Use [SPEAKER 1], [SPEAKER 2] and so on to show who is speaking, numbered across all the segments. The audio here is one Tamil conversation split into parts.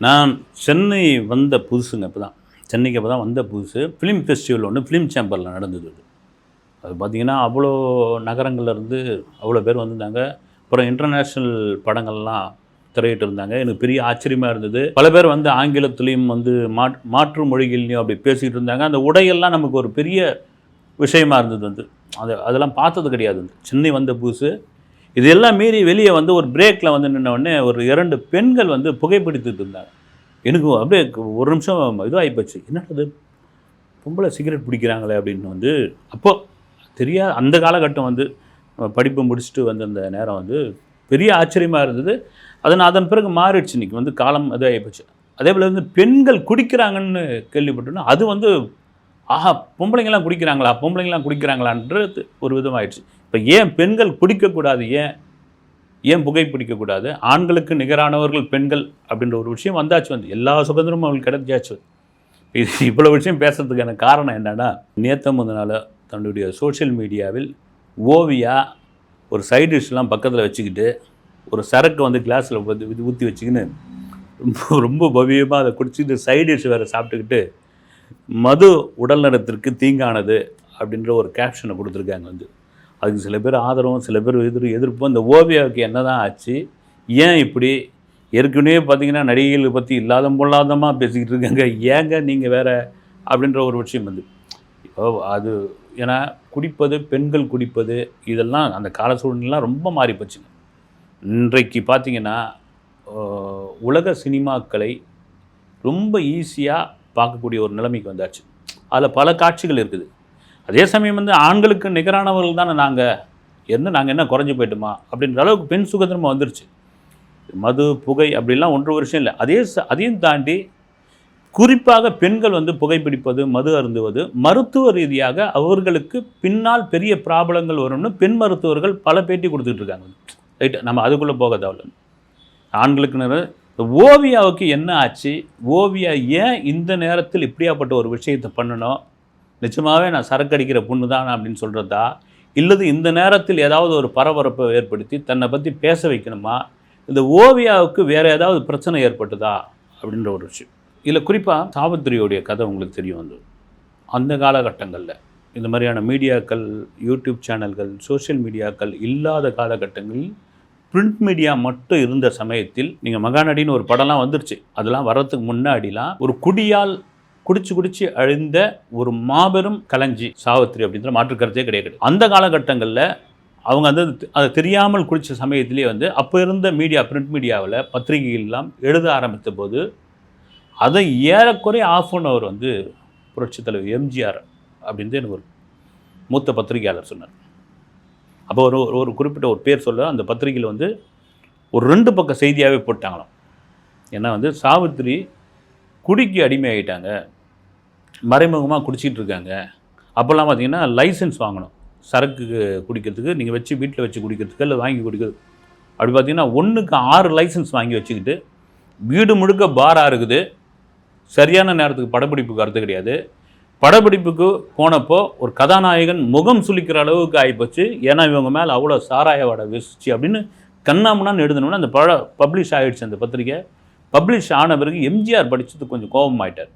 [SPEAKER 1] நான் சென்னை வந்த புதுசுங்க இப்போ தான் சென்னைக்கு அப்போ தான் வந்த புதுசு. ஃபிலிம் ஃபெஸ்டிவல் ஒன்று ஃபிலிம் சேம்பரில் நடந்தது அது. அது பார்த்திங்கன்னா அவ்வளோ நகரங்கள்லேருந்து அவ்வளோ பேர் வந்திருந்தாங்க. அப்புறம் இன்டர்நேஷ்னல் படங்கள்லாம் திரையிட்டு இருந்தாங்க. எனக்கு பெரிய ஆச்சரியமாக இருந்தது. பல பேர் வந்து ஆங்கிலத்துலேயும் வந்து மாட் மாற்று மொழிகள்லையும் அப்படி பேசிகிட்டு இருந்தாங்க. அந்த உடையெல்லாம் நமக்கு ஒரு பெரிய விஷயமா இருந்தது வந்து. அது அதெல்லாம் பார்த்தது கிடையாது. சென்னை வந்த புதுசு. இதெல்லாம் மீறி வெளியே வந்து ஒரு பிரேக்கில் வந்து நின்ன உடனே ஒரு இரண்டு பெண்கள் வந்து புகைப்பிடித்துட்டு இருந்தாங்க. எனக்கு அப்படியே ஒரு நிமிஷம் இதுவாகி போச்சு என்னது பொம்பளை சிகரெட் பிடிக்கிறாங்களே அப்படின்னு வந்து அப்போது தெரியாத அந்த காலகட்டம் வந்து படிப்பு முடிச்சுட்டு வந்த அந்த நேரம் வந்து பெரிய ஆச்சரியமாக இருந்தது. அதன் நான் அதன் பிறகு மாறிடுச்சு இன்னைக்கு வந்து காலம் இதாகி போச்சு அதே போல் வந்து பெண்கள் குடிக்கிறாங்கன்னு கேள்விப்பட்டோன்னா அது வந்து ஆஹா பொம்பளைங்களாம் குடிக்கிறாங்களா பொம்பளைங்களாம் குடிக்கிறாங்களான்றது ஒரு விதமாயிடுச்சு. இப்போ ஏன் பெண்கள் குடிக்கக்கூடாது? ஏன் ஏன் புகை பிடிக்கக்கூடாது? ஆண்களுக்கு நிகரானவர்கள் பெண்கள் அப்படின்ற ஒரு விஷயம் வந்தாச்சு வந்து. எல்லா சுதந்திரமும் அவங்களுக்கு கிடைச்சாச்சு இது இவ்வளோ விஷயம் பேசுறதுக்கான காரணம் என்னென்னா நேற்று முதனால தன்னுடைய சோஷியல் மீடியாவில் ஓவியா ஒரு சைட் டிஷ்லாம் பக்கத்தில் வச்சுக்கிட்டு ஒரு சரக்கு வந்து கிளாஸில் ஊற்றி வச்சுக்கின்னு ரொம்ப ரொம்ப பவியமாக அதை குடிச்சிட்டு சைட் டிஷ் வேறு சாப்பிட்டுக்கிட்டு மது உடல் நலத்திற்கு தீங்கானது அப்படின்ற ஒரு கேப்ஷனை கொடுத்துருக்காங்க வந்து. அதுக்கு சில பேர் ஆதரவும் சில பேர் எதிர் எதிர்ப்பும் இந்த ஓவியாவுக்கு என்ன தான் ஆச்சு ஏன் இப்படி? ஏற்கனவே பார்த்தீங்கன்னா நடிகைகளை பற்றி இல்லாத பொல்லாதமாக பேசிக்கிட்டு இருக்காங்க. ஏங்க நீங்கள் வேற? அப்படின்ற ஒரு விஷயம் வந்து. இப்போ அது ஏன்னா குடிப்பது பெண்கள் குடிப்பது இதெல்லாம் அந்த கால சூழ்நிலாம் ரொம்ப மாறி போச்சுங்க. இன்றைக்கு பார்த்தீங்கன்னா உலக சினிமாக்களை ரொம்ப ஈஸியாக பார்க்கக்கூடிய ஒரு நிலைமைக்கு வந்தாச்சு. அதில் பல காட்சிகள் இருக்குது. அதே சமயம் வந்து ஆண்களுக்கு நிகரானவர்கள் தானே நாங்கள் என்ன நாங்கள் என்ன குறைஞ்சி போயிட்டோமா? அப்படின்ற அளவுக்கு பெண் சுதந்திரமாக வந்துருச்சு. மது புகை அப்படிலாம் ஒன்று வருஷம் இல்லை. அதே ச- அதையும் தாண்டி குறிப்பாக பெண்கள் வந்து புகைப்பிடிப்பது மது அருந்துவது மருத்துவ ரீதியாக அவர்களுக்கு பின்னால் பெரிய ப்ராப்ளங்கள் வரும்னு பெண் மருத்துவர்கள் பல பேட்டி கொடுத்துட்டு இருக்காங்க. ரைட் நம்ம அதுக்குள்ளே போக தேவையில்ல. ஆண்களுக்கு ஓவியாவுக்கு என்ன ஆச்சு? ஓவியா ஏன் இந்த நேரத்தில் இப்படியாப்பட்ட ஒரு விஷயத்தை பண்ணணும் நிஜமாகவே நான் சரக்கு அடிக்கிற பொண்ணு தான் அப்படின்னு சொல்கிறதா இல்லது இந்த நேரத்தில் ஏதாவது ஒரு பரபரப்பை ஏற்படுத்தி தன்னை பற்றி பேச வைக்கணுமா? இந்த ஓவியாவுக்கு வேறு ஏதாவது பிரச்சனை ஏற்பட்டுதா? அப்படின்ற ஒரு விஷயம். இதில் குறிப்பாக சாவித்திரியோடைய கதை உங்களுக்கு தெரியும் வந்து அந்த காலகட்டங்களில் இந்த மாதிரியான மீடியாக்கள் யூடியூப் சேனல்கள் சோஷியல் மீடியாக்கள் இல்லாத காலகட்டங்களில் பிரிண்ட் மீடியா மட்டும் இருந்த சமயத்தில் நீங்கள் மகாநடின்னு ஒரு படம்லாம் வந்துருச்சு. அதெல்லாம் வர்றதுக்கு முன்னாடிலாம் ஒரு குடியால் குடிச்சு குடிச்சு அழிந்த ஒரு மாபெரும் கலைஞ்சி சாவித்திரி அப்படின்ற மாற்று கருத்தே கிடையாது. அந்த காலகட்டங்களில் அவங்க வந்து அதை தெரியாமல் குடித்த சமயத்திலே வந்து அப்போ இருந்த மீடியா பிரிண்ட் மீடியாவில் பத்திரிகைகள்லாம் எழுத ஆரம்பித்த போது அதை ஏறக்குறைய ஆஃப் அவர் வந்து புரட்சித் தலைவர் எம்ஜிஆர் அப்படின்னு எனக்கு ஒரு மூத்த பத்திரிகையாளர் சொன்னார். அப்போ ஒரு ஒரு- ஒரு குறிப்பிட்ட ஒரு பேர் சொல்ல அந்த பத்திரிகையில் வந்து ஒரு ரெண்டு பக்கம் செய்தியாகவே போட்டாங்களாம். ஏன்னா வந்து சாவித்திரி குடிக்கு அடிமையாகிட்டாங்க மறைமுகமாக குடிச்சிட்டு இருக்காங்க. அப்போல்லாம் பார்த்தீங்கன்னா லைசன்ஸ் வாங்கணும். சரக்கு குடிக்கிறதுக்கு நீங்கள் வச்சு வீட்டில் வச்சு குடிக்கிறதுக்கு இல்லை வாங்கி குடிக்கிறது. அப்படி பார்த்தீங்கன்னா ஒன்றுக்கு ஆறு லைசன்ஸ் வாங்கி வச்சுக்கிட்டு வீடு முழுக்க பாராக இருக்குது. சரியான நேரத்துக்கு படப்பிடிப்பு கருத்து கிடையாது. படப்பிடிப்புக்கு போனப்போ ஒரு கதாநாயகன் முகம் சுளிக்கிற அளவுக்கு ஆகிப்போச்சு ஏன்னா இவங்க மேலே அவ்வளோ சாராய வடை வீசுச்சு அப்படின்னு கண்ணாமண்ணான்னு எழுதணும்னா அந்த பட பப்ளிஷ் ஆகிடுச்சு அந்த பத்திரிக்கை. பப்ளிஷ் ஆன பிறகு எம்ஜிஆர் படித்தது கொஞ்சம் கோபமாயிட்டார்.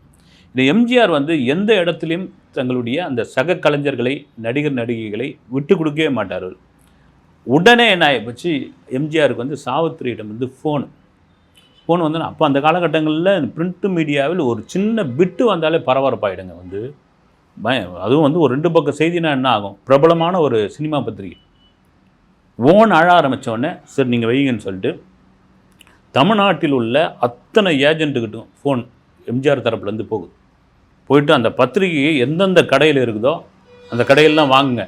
[SPEAKER 1] இந்த எம்ஜிஆர் வந்து எந்த இடத்துலையும் தங்களுடைய அந்த சக கலைஞர்களை நடிகர் நடிகைகளை விட்டு கொடுக்கவே மாட்டார்கள் உடனே என்ன ஆகிப்போச்சு எம்ஜிஆருக்கு வந்து சாவித்திரியிடம் வந்து ஃபோன் ஃபோன் வந்து அப்போ அந்த காலகட்டங்களில் பிரிண்ட் மீடியாவில் ஒரு சின்ன பிட்டு வந்தாலே பரபரப்பாயிடுங்க வந்து. பயம் அதுவும் வந்து ஒரு ரெண்டு பக்கம் செய்தினா என்ன ஆகும்? பிரபலமான ஒரு சினிமா பத்திரிகை. ஓன் அழ ஆரம்பித்தோடனே சரி நீங்கள் வைங்கன்னு சொல்லிட்டு தமிழ்நாட்டில் உள்ள அத்தனை ஏஜென்ட்டுக்கிட்டும் ஃபோன் எம்ஜிஆர் தரப்புலேருந்து போகுது. போயிட்டு அந்த பத்திரிகை எந்தெந்த கடையில் இருக்குதோ அந்த கடையெல்லாம் வாங்குங்க.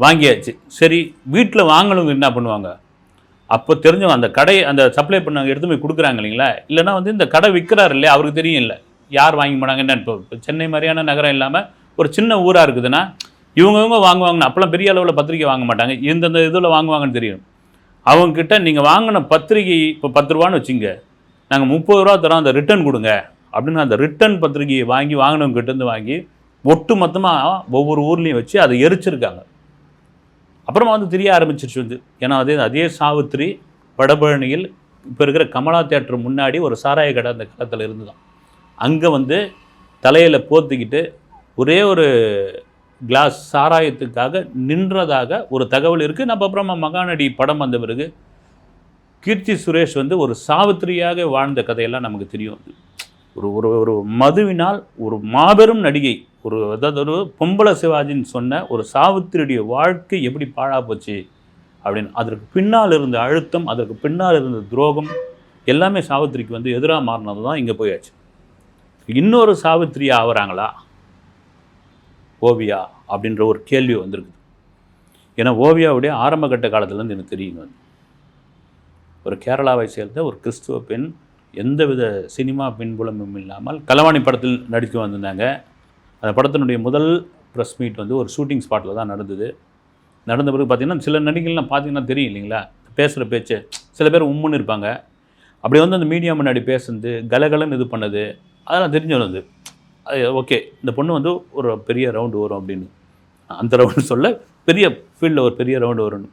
[SPEAKER 1] வாங்கியாச்சு. சரி வீட்டில் வாங்கணுங்க என்ன பண்ணுவாங்க? அப்போ தெரிஞ்சவங்க அந்த கடை அந்த சப்ளை பண்ணவங்க எடுத்து போய் கொடுக்குறாங்க இல்லைங்களா? இல்லைன்னா வந்து இந்த கடை விற்கிறாரு இல்லையா? அவருக்கு தெரியும் இல்லை. யார் வாங்கி போனாங்க? என்ன இப்போ சென்னை மாதிரியான நகரம் இல்லாமல் ஒரு சின்ன ஊராக இருக்குதுன்னா இவங்க இவங்க வாங்குவாங்கன்னு அப்போல்லாம் பெரிய அளவில் பத்திரிக்கை வாங்க மாட்டாங்க. இந்தந்த இதில் வாங்குவாங்கன்னு தெரியும். அவங்கக்கிட்ட நீங்கள் வாங்கின பத்திரிகை இப்போ பத்து ரூபான்னு வச்சுங்க. நாங்கள் முப்பது ரூபா தரோம் அந்த ரிட்டர்ன் கொடுங்க. அப்படின்னு அந்த ரிட்டர்ன் பத்திரிகையை வாங்கி வாங்கினவங்க கிட்டேருந்து வாங்கி ஒட்டு மொத்தமாக ஒவ்வொரு ஊர்லேயும் வச்சு அதை எரிச்சிருக்காங்க. அப்புறமா வந்து தெரிய ஆரம்பிச்சிருச்சு வந்து. ஏன்னா அதே அதே சாவித்திரி வடபழனியில் இப்போ இருக்கிற கமலா தேட்டர் முன்னாடி ஒரு சாராய கடை அந்த காலத்தில் இருந்துதான். அங்கே வந்து தலையில் போத்திக்கிட்டு ஒரே ஒரு கிளாஸ் சாராயத்துக்காக நின்றதாக ஒரு தகவல் இருக்குது நம்ம அப்புறமா மகாநடி படம் வந்த பிறகு கீர்த்தி சுரேஷ் வந்து ஒரு சாவித்திரியாக வாழ்ந்த கதையெல்லாம் நமக்கு தெரியும். ஒரு ஒரு ஒரு மதுவினால் ஒரு மாபெரும் நடிகை ஒரு அதாவது ஒரு பொம்பளை சிவாஜின்னு சொன்ன ஒரு சாவித்திரியுடைய வாழ்க்கை எப்படி பாழா போச்சு அப்படின்னு அதற்கு பின்னால் இருந்த அழுத்தம் அதற்கு பின்னால் இருந்த துரோகம் எல்லாமே சாவித்திரிக்கு வந்து எதிராக மாறினது தான் இங்கே போயாச்சு. இன்னொரு சாவித்திரியா ஆகுறாங்களா? ஓவியா அப்படின்ற ஒரு கேள்வி வந்திருக்குது. ஏன்னா ஓவியாவுடைய ஆரம்பகட்ட காலத்துலேருந்து எனக்கு தெரியுங்க. ஒரு கேரளாவை சேர்ந்த ஒரு கிறிஸ்துவ பெண் எந்தவித சினிமா பின்புலமும் இல்லாமல் கலவாணி படத்தில் நடித்து வந்திருந்தாங்க. அந்த படத்தினுடைய முதல் ப்ரெஸ் மீட் வந்து ஒரு ஷூட்டிங் ஸ்பாட்டில் தான் நடந்தது. நடந்த பிறகு பார்த்தீங்கன்னா சில நடிகர்கள்லாம் பார்த்திங்கன்னா தெரியும் இல்லைங்களா? பேசுகிற பேச்சு சில பேர் உம்முன்னு இருப்பாங்க. அப்படி வந்து அந்த மீடியா முன்னாடி பேசுனது கலகலன்னு இது பண்ணது அதெல்லாம் தெரிஞ்சு வந்தது. அது ஓகே இந்த பொண்ணு வந்து ஒரு பெரிய ரவுண்டு வரும் அப்படின்னு. அந்த ரவுண்டு சொல்ல பெரிய ஃபீல்டில் ஒரு பெரிய ரவுண்டு வரும்னு.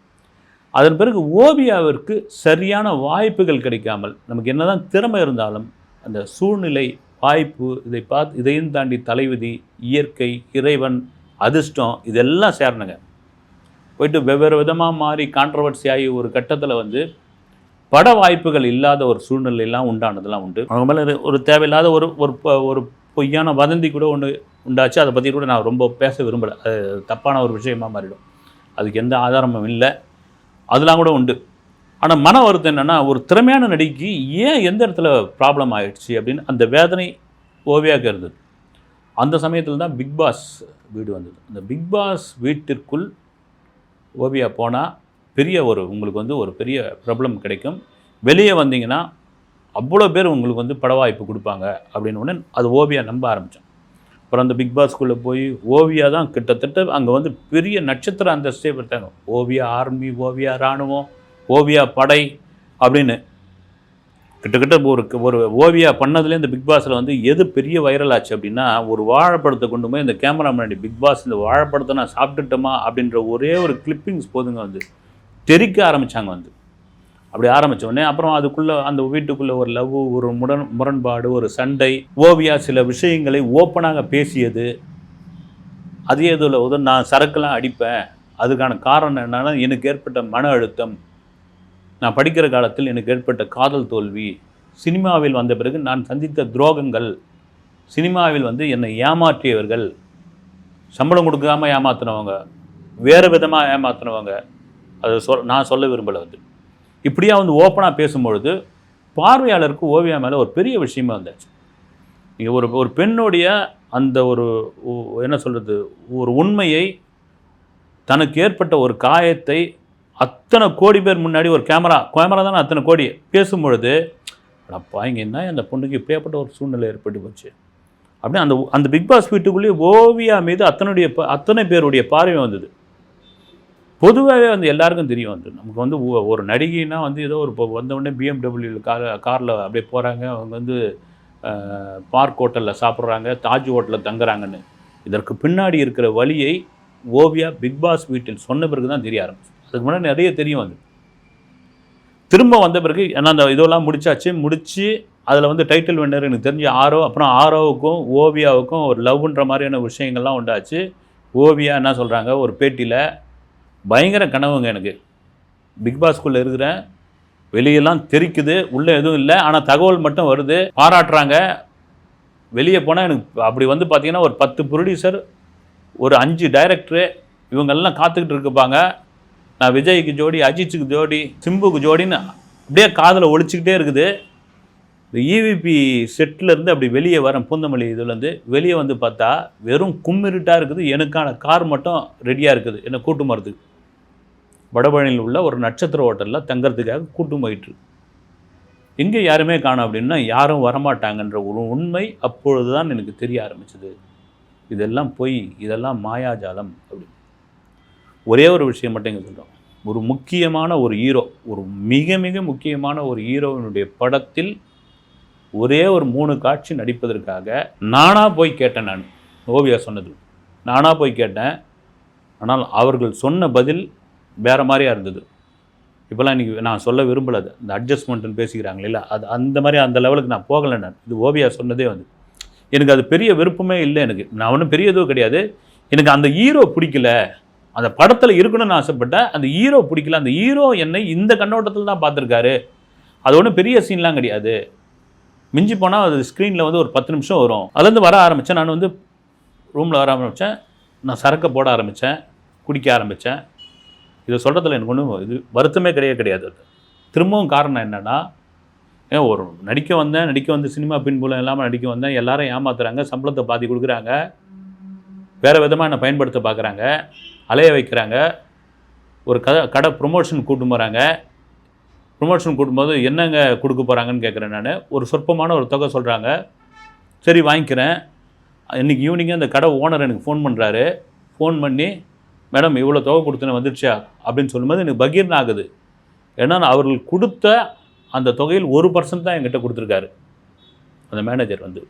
[SPEAKER 1] அதன் பிறகு ஓவியாவிற்கு சரியான வாய்ப்புகள் கிடைக்காமல் நமக்கு என்னதான் திறமை இருந்தாலும் அந்த சூழ்நிலை வாய்ப்பு இதை பார்த்து இதையும் தாண்டி தலைவிதி இயற்கை இறைவன் அதிர்ஷ்டம் இதெல்லாம் சேரணுங்க. போயிட்டு வெவ்வேறு விதமாக மாறி கான்ட்ரவர்சி ஆகி ஒரு கட்டத்தில் வந்து பட வாய்ப்புகள் இல்லாத ஒரு சூழ்நிலையெல்லாம் உண்டானதெல்லாம் உண்டு. அவங்க மேலே ஒரு தேவையில்லாத ஒரு ஒரு ஒரு பொய்யான வதந்தி கூட ஒன்று உண்டாச்சு. அதை பற்றி கூட நான் ரொம்ப பேச விரும்பலை. அது தப்பான ஒரு விஷயமாக மாறிடும். அதுக்கு எந்த ஆதாரமும் இல்லை. அதெல்லாம் கூட உண்டு. ஆனால் மன வருத்தம் என்னென்னா ஒரு திறமையான நடிகைக்கு ஏன் எந்த இடத்துல ப்ராப்ளம் ஆயிடுச்சு அப்படின்னு அந்த வேதனை ஓவியாவுக்கு இருந்தது. அந்த சமயத்தில் தான் பிக் பாஸ் வீடு வந்தது. அந்த பிக் பாஸ் வீட்டிற்குள் ஓவியா போனால் பெரிய ஒரு உங்களுக்கு வந்து ஒரு பெரிய ப்ராப்ளம் கிடைக்கும். வெளியே வந்தீங்கன்னா அவ்வளோ பேர் உங்களுக்கு வந்து பட வாய்ப்பு கொடுப்பாங்க அப்படின்னு உடனே அது ஓவியா நம்ப ஆரம்பித்தோம் அப்புறம் அந்த பிக் பாஸ்குள்ளே போய் ஓவியா தான் கிட்டத்தட்ட அங்கே வந்து பெரிய நட்சத்திர அந்தஸ்தே பெற்றாங்க. ஓவியா ஆர்மி ஓவியா இராணுவம் ஓவியா படை அப்படின்னு. கிட்டத்தட்ட ஒரு ஒரு ஓவியா பண்ணதுலேயே இந்த பிக் பாஸில் வந்து எது பெரிய வைரல் ஆச்சு அப்படின்னா ஒரு வாழைப்படத்தை கொண்டு போய் இந்த கேமரா முன்னாடி பிக் பாஸ் இந்த வாழைப்படத்தை நான் சாப்பிட்டுட்டோமா அப்படின்ற ஒரே ஒரு கிளிப்பிங்ஸ் போதுங்க வந்து. தெறிக்க ஆரம்பித்தாங்க வந்து. அப்படி ஆரம்பித்தோடனே அப்புறம் அதுக்குள்ளே அந்த வீட்டுக்குள்ளே ஒரு லவ் ஒரு முரண் முரண்பாடு ஒரு சண்டை ஓவியா சில விஷயங்களை ஓப்பனாக பேசியது. அதே இதில் உதவி நான் சரக்குலாம் அடிப்பேன். அதுக்கான காரணம் என்னென்னா எனக்கு ஏற்பட்ட மன அழுத்தம். நான் படிக்கிற காலத்தில் எனக்கு ஏற்பட்ட காதல் தோல்வி. சினிமாவில் வந்த பிறகு நான் சந்தித்த துரோகங்கள். சினிமாவில் வந்து என்னை ஏமாற்றியவர்கள். சம்பளம் கொடுக்காமல் ஏமாத்தினவங்க. வேறு விதமாக ஏமாத்தினவங்க. அது சொல் நான் சொல்ல விரும்பலை வந்து இப்படியா வந்து ஓப்பனாக பேசும்பொழுது பார்வையாளருக்கு ஓவியா மேலே ஒரு பெரிய விஷயமா வந்தாச்சு. நீங்கள் ஒரு ஒரு பெண்ணுடைய அந்த ஒரு என்ன சொல்கிறது ஒரு உண்மையை தனக்கு ஏற்பட்ட ஒரு காயத்தை அத்தனை கோடி பேர் முன்னாடி ஒரு கேமரா கேமரா தானே அத்தனை கோடி பேசும்பொழுது அப்பா இங்கே என்ன அந்த பொண்ணுக்கு இப்படியாப்பட்ட ஒரு சூழ்நிலை ஏற்பட்டு போச்சு? அப்படியே அந்த அந்த பிக் பாஸ் வீட்டுக்குள்ளேயே ஓவியா மீது அத்தனுடைய ப- அத்தனை பேருடைய பார்வை வந்தது. பொதுவாகவே வந்து எல்லாருக்கும் தெரியும் வந்து நமக்கு வந்து ஒரு நடிகைனா வந்து ஏதோ ஒரு இப்போ வந்த பிஎம்டபிள்யூ கார் காரில் அப்படியே போகிறாங்க அவங்க வந்து பார்க் ஹோட்டலில் சாப்பிட்றாங்க தாஜ் ஹோட்டலில் தங்குறாங்கன்னு. இதற்கு பின்னாடி இருக்கிற வழியை ஓவியா பிக் பாஸ் வீட்டில் சொன்ன பிறகு தான் தெரிய ஆரம்பிச்சு அதுக்கு முன்னாடி நிறைய தெரியும் அது. திரும்ப வந்த பிறகு ஏன்னா அந்த இதெல்லாம் முடிச்சாச்சு. முடித்து அதில் வந்து டைட்டில் வின்னர் எனக்கு தெரிஞ்ச ஆரோ அப்புறம் ஆரோவுக்கும் ஓவியாவுக்கும் ஒரு லவ்ன்ற மாதிரியான விஷயங்கள்லாம் உண்டாச்சு. ஓவியா என்ன சொல்கிறாங்க ஒரு பேட்டியில் பயங்கர கனவுங்க எனக்கு. பிக் பாஸ்குள்ளே இருக்கிறேன். வெளியெல்லாம் தெரிக்குது. உள்ளே எதுவும் இல்லை. ஆனால் தகவல் மட்டும் வருது. பாராட்டுறாங்க. வெளியே போனால் எனக்கு அப்படி வந்து பார்த்திங்கன்னா ஒரு பத்து ப்ரொடியூசர் ஒரு அஞ்சு டைரக்டரு இவங்கெல்லாம் காத்துக்கிட்டு இருப்பாங்க நான் விஜய்க்கு ஜோடி அஜித்துக்கு ஜோடி சிம்புக்கு ஜோடின்னு அப்படியே காதில் ஒழிச்சிக்கிட்டே இருக்குது. இந்த இவிபி செட்டிலேருந்து அப்படி வெளியே வரேன். பூந்தமல்லி இதுலேருந்து வெளியே வந்து பார்த்தா வெறும் கும்மிருட்டாக இருக்குது. எனக்கான கார் மட்டும் ரெடியாக இருக்குது. என்னை கூட்டு மரத்துக்கு வடபழனியில் உள்ள ஒரு நட்சத்திர ஹோட்டலில் தங்கறதுக்காக கூட்டும் போயிட்டு எங்கே யாருமே காணும் அப்படின்னா யாரும் வரமாட்டாங்கன்ற ஒரு உண்மை அப்பொழுது தான் எனக்கு தெரிய ஆரம்பிச்சது. இதெல்லாம் பொய் இதெல்லாம் மாயாஜாலம் அப்படி ஒரே ஒரு விஷயம் மட்டும் இங்கே சொல்கிறோம் ஒரு முக்கியமான ஒரு ஹீரோ ஒரு மிக மிக முக்கியமான ஒரு ஹீரோவினுடைய படத்தில் ஒரே ஒரு மூணு காட்சி நடிப்பதற்காக நானாக போய் கேட்டேன் நான். ஓவியா சொன்னது. நானாக போய் கேட்டேன். ஆனால் அவர்கள் சொன்ன பதில் வேறு மாதிரியாக இருந்தது. இப்போல்லாம் இன்றைக்கி நான் சொல்ல விரும்பல அது. இந்த அட்ஜஸ்ட்மெண்ட்டுன்னு பேசிக்கிறாங்க இல்லை அது அந்த மாதிரி அந்த லெவலுக்கு நான் போகலை நான். இது ஓவியா சொன்னதே வந்து. எனக்கு அது பெரிய விருப்பமே இல்லை எனக்கு. நான் ஒன்றும் பெரிய இதுவும் கிடையாது. எனக்கு அந்த ஹீரோ பிடிக்கல. அந்த படத்தில் இருக்கணும்னு ஆசைப்பட்டேன். அந்த ஹீரோ பிடிக்கல. அந்த ஹீரோ என்னை இந்த கண்ணோட்டத்தில் தான் பார்த்துருக்காரு. அது ஒன்றும் பெரிய சீன்லாம் கிடையாது. மிஞ்சி போனால் அது ஸ்க்ரீனில் வந்து ஒரு பத்து நிமிஷம் வரும். அதுலேருந்து வர ஆரம்பித்தேன் நான் வந்து ரூமில் வர ஆரம்பித்தேன் நான் சரக்கை போட ஆரம்பித்தேன் குடிக்க ஆரம்பித்தேன் இதை சொல்கிறதுல எனக்கு ஒன்றும் இது வருத்தமே கிடையவே கிடையாது அது. திரும்பவும் காரணம் என்னென்னா ஏன் ஒரு நடிக்க வந்தேன் நடிக்க வந்து சினிமா பின்புலம் இல்லாமல் நடிக்க வந்தேன் எல்லாரும் ஏமாத்துறாங்க சம்பளத்தை பாதி கொடுக்குறாங்க வேறு விதமாக என்னை பயன்படுத்த பார்க்குறாங்க அலைய வைக்கிறாங்க ஒரு கதை கடை ப்ரொமோஷன் கூட்டு போகிறாங்க ப்ரொமோஷன் கூட்டும்போது என்னங்க கொடுக்க போகிறாங்கன்னு கேட்குறேன் நான். ஒரு சொற்பமான ஒரு தொகை சொல்கிறாங்க சரி வாங்கிக்கிறேன். இன்றைக்கி ஈவினிங்கே அந்த கடை ஓனர் எனக்கு ஃபோன் பண்ணுறாரு ஃபோன் பண்ணி மேடம் இவ்வளோ தொகை கொடுத்துன்னு வந்துடுச்சா அப்படின்னு சொல்லும்போது எனக்கு பகீர்னு ஆகுது. ஏன்னா நான் அவர்கள் கொடுத்த அந்த தொகையில் ஒரு பர்சன்ட் தான் என்கிட்ட கொடுத்துருக்காரு. அந்த மேனேஜர் வந்து.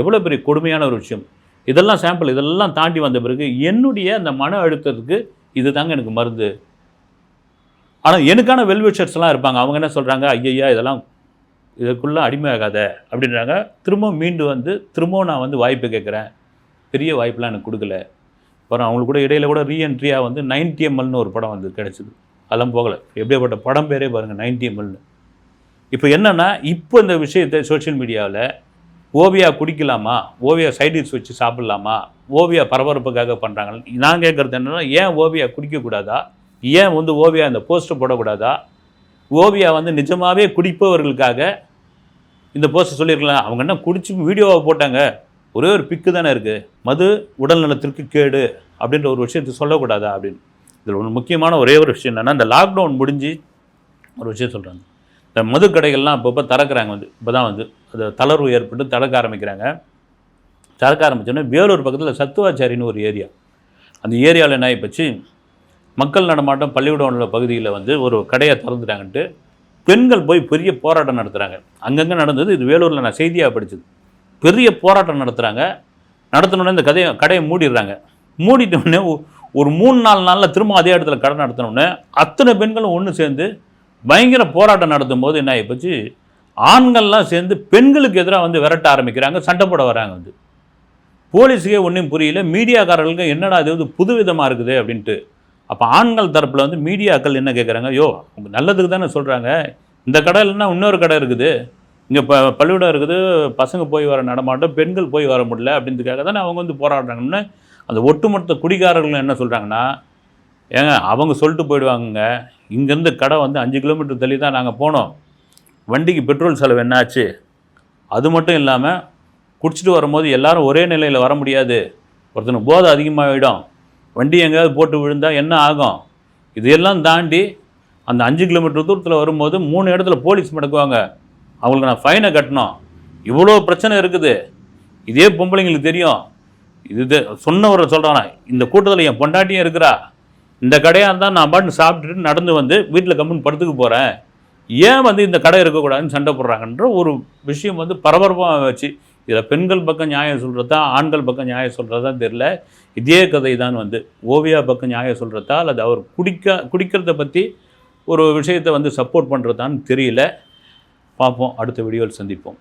[SPEAKER 1] எவ்வளோ பெரிய கொடுமையான ஒரு விஷயம். இதெல்லாம் சாம்பிள் இதெல்லாம் தாண்டி வந்த பிறகு என்னுடைய அந்த மன அழுத்தத்துக்கு இது தாங்க எனக்கு மருந்து. ஆனால் எனக்கான வெல்விஷர்ஸ்லாம் இருப்பாங்க. அவங்க என்ன சொல்கிறாங்க ஐயையா இதெல்லாம் இதுக்குள்ளே அடிமையாகாத அப்படின்றாங்க. திரும்ப மீண்டு வந்து திரும்பவும் நான் வந்து வாய்ப்பு கேட்குறேன். பெரிய வாய்ப்புலாம் எனக்கு கொடுக்கல. அப்புறம் அவங்களுக்கு கூட இடையில கூட ரீஎன்ட்ரியாக வந்து நைன்டி எம்எல்னு ஒரு படம் வந்து கிடச்சிது. அதெல்லாம் போகலை. எப்படியாப்பட்ட படம் பேரே பாருங்கள் நைன்டி எம்எல்னு இப்போ என்னென்னா இப்போ இந்த விஷயத்தை சோஷியல் மீடியாவில் ஓவியா குடிக்கலாமா? ஓவியா சைடிஸ் வச்சு சாப்பிட்லாமா? ஓவியா பரபரப்புக்காக பண்ணுறாங்க நான் கேட்குறது என்னென்னா ஏன் ஓவியா குடிக்கக்கூடாதா? ஏன் வந்து ஓவியா இந்த போஸ்டர் போடக்கூடாதா? ஓவியா வந்து நிஜமாகவே குடிப்பவர்களுக்காக இந்த போஸ்டர் சொல்லியிருக்கலாம். அவங்க என்ன குடிச்சு வீடியோவை போட்டாங்க? ஒரே ஒரு பிக்கு தானே இருக்குது மது உடல் நலத்திற்கு கேடு அப்படின்ற ஒரு விஷயத்தை சொல்லக்கூடாதா அப்படின்னு. இதில் ஒன்று முக்கியமான ஒரே ஒரு விஷயம் என்னென்னா இந்த லாக்டவுன் முடிஞ்சு ஒரு விஷயம் சொல்கிறாங்க இந்த மது கடைகள்லாம் அப்பப்போ திறக்கிறாங்க வந்து இப்போ தான் வந்து. அது தளர்வு ஏற்பட்டு திறக்க ஆரம்பிக்கிறாங்க. திறக்க ஆரம்பித்தோன்னே வேலூர் பக்கத்தில் சத்துவாச்சாரின்னு ஒரு ஏரியா. அந்த ஏரியாவில் என்ன ஆகிப்போச்சு மக்கள் நடமாட்டம் பள்ளிக்கூடம் உள்ள பகுதியில் வந்து ஒரு கடையை திறந்துட்டாங்கன்ட்டு பெண்கள் போய் பெரிய போராட்டம் நடத்துகிறாங்க அங்கங்கே நடந்தது இது வேலூரில் நான் செய்தியாக படித்தது பெரிய போராட்டம் நடத்துகிறாங்க நடத்தினோடனே இந்த கதையை கடையை மூடிடுறாங்க. மூடிட்டோடனே ஒரு மூணு நாலு நாளில் திரும்ப அதே இடத்துல கடை நடத்தினோடனே அத்தனை பெண்களும் ஒன்று சேர்ந்து பயங்கர போராட்டம் நடத்தும் போது என்ன ஆகிப்போச்சு ஆண்கள்லாம் சேர்ந்து பெண்களுக்கு எதிராக வந்து விரட்ட ஆரம்பிக்கிறாங்க சண்டை போட வராங்க வந்து. போலீஸுக்கே ஒன்றும் புரியல. மீடியாக்காரர்களுக்கு என்னடா இது வந்து புதுவிதமாக இருக்குது அப்படின்ட்டு. அப்போ ஆண்கள் தரப்பில் வந்து மீடியாக்கள் என்ன கேட்குறாங்க யோ நல்லதுக்கு தானே சொல்கிறாங்க இந்த கடை இல்லைன்னா இன்னொரு கடை இருக்குது. இங்கே ப பள்ளிக்கூடம் இருக்குது பசங்க போய் வர நடமாட்டம் பெண்கள் போய் வர முடியல அப்படின்றதுக்காக தானே அவங்க வந்து போராடுறாங்கன்னு அந்த ஒட்டுமொத்த குடிகாரர்கள் என்ன சொல்கிறாங்கன்னா ஏங்க அவங்க சொல்லிட்டு போயிடுவாங்கங்க. இங்கேருந்து கடை வந்து அஞ்சு கிலோமீட்டர் தள்ளி தான் நாங்கள் போனோம். வண்டிக்கு பெட்ரோல் செலவு என்னாச்சு? அது மட்டும் இல்லாமல் குடிச்சிட்டு வரும்போது எல்லாரும் ஒரே நிலையில் வர முடியாது. ஒருத்தனுக்கு போதை அதிகமாகிடும் வண்டி எங்கேயாவது போட்டு விழுந்தால் என்ன ஆகும்? இதையெல்லாம் தாண்டி அந்த அஞ்சு கிலோமீட்டர் தூரத்தில் வரும்போது மூணு இடத்துல போலீஸ் மடக்குவாங்க. அவங்களுக்கு நான் ஃபைனை கட்டணும். இவ்வளோ பிரச்சனை இருக்குது. இதே பொம்பளைங்களுக்கு தெரியும். இது சொன்னவர் சொன்னவரை சொல்கிறானா இந்த கூட்டத்தில் என் பொண்டாட்டியும் இருக்கிறா. இந்த கடையாக இருந்தால் நான் பாட்டு சாப்பிட்டுட்டு நடந்து வந்து வீட்டில் கம்முன்னு படுத்துக்க போகிறேன் ஏன் வந்து இந்த கடை இருக்கக்கூடாதுன்னு சண்டை போடுறாங்கன்ற ஒரு விஷயம் வந்து பரபரப்பாக வச்சு இதில் பெண்கள் பக்கம் நியாயம் சொல்கிறதா ஆண்கள் பக்கம் நியாயம் சொல்கிறதா தெரில இதே கதை தான் வந்து ஓவியா பக்கம் நியாயம் சொல்கிறதா அல்லது அவர் குடிக்க குடிக்கிறத பற்றி ஒரு விஷயத்தை வந்து சப்போர்ட் பண்ணுறதான்னு தெரியல. பார்ப்போம். அடுத்த வீடியோவில் சந்திப்போம்.